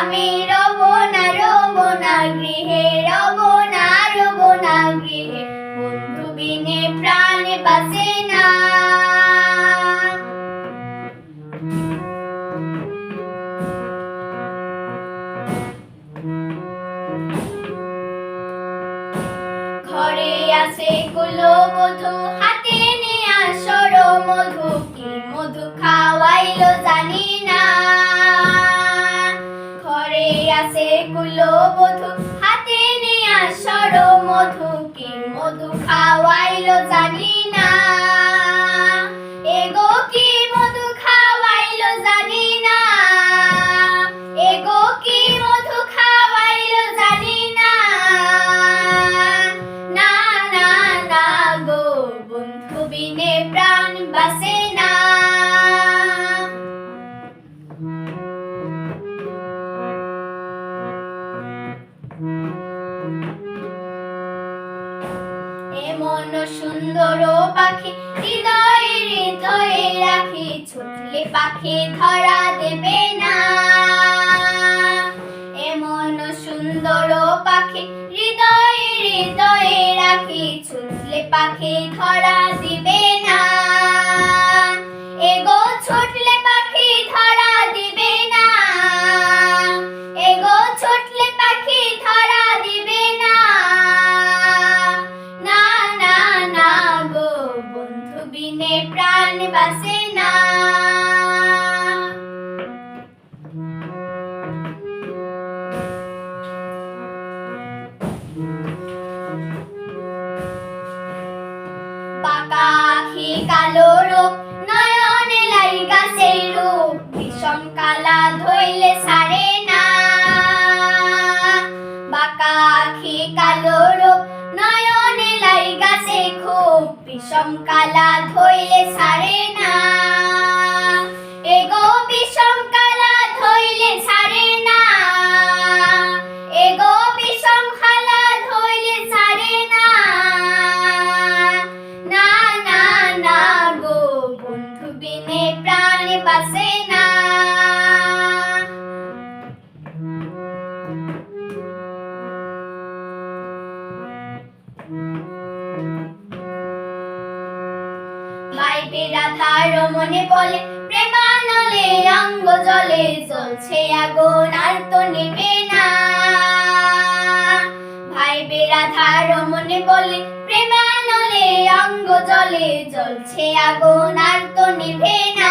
আমি রব না রব না গৃহে, রব না রব না গৃহে। বন্ধু বিনে প্রাণ বাসে না। ঘরে আছে কুলো মধু হাতে নিয়ে আসর মধু আছে কুলো মধু হাতে নিয়ে আসর মধু কি মধু খাওয়াইলো জানি। এমন সুন্দর পাখি, হৃদয় হৃদয়ে রাখি, ছুটলে পাখি ধরা দেবে না। এমন সুন্দর পাখি, হৃদয়ে হৃদয়ে রাখি, ছুটলে পাখি ধরা দিবে না। প্রাণ বাসে না। পাকা কালো রূপ, নয়নে লাইগা সেই রূপ, ভীষণ কালা ধইলে সারে না। বাঁকা আখি বিষম কালা ধইলে সারে না। বাইবে রাধার মনে বলে, প্রেমানলে অঙ্গ জলে জ্বলছে আগুন, আর তো নেবে না। ভাই বেরাধার মনে বলে, প্রেমানলে অঙ্গ জলে জ্বলছে আগুন, আর তো নেবে না।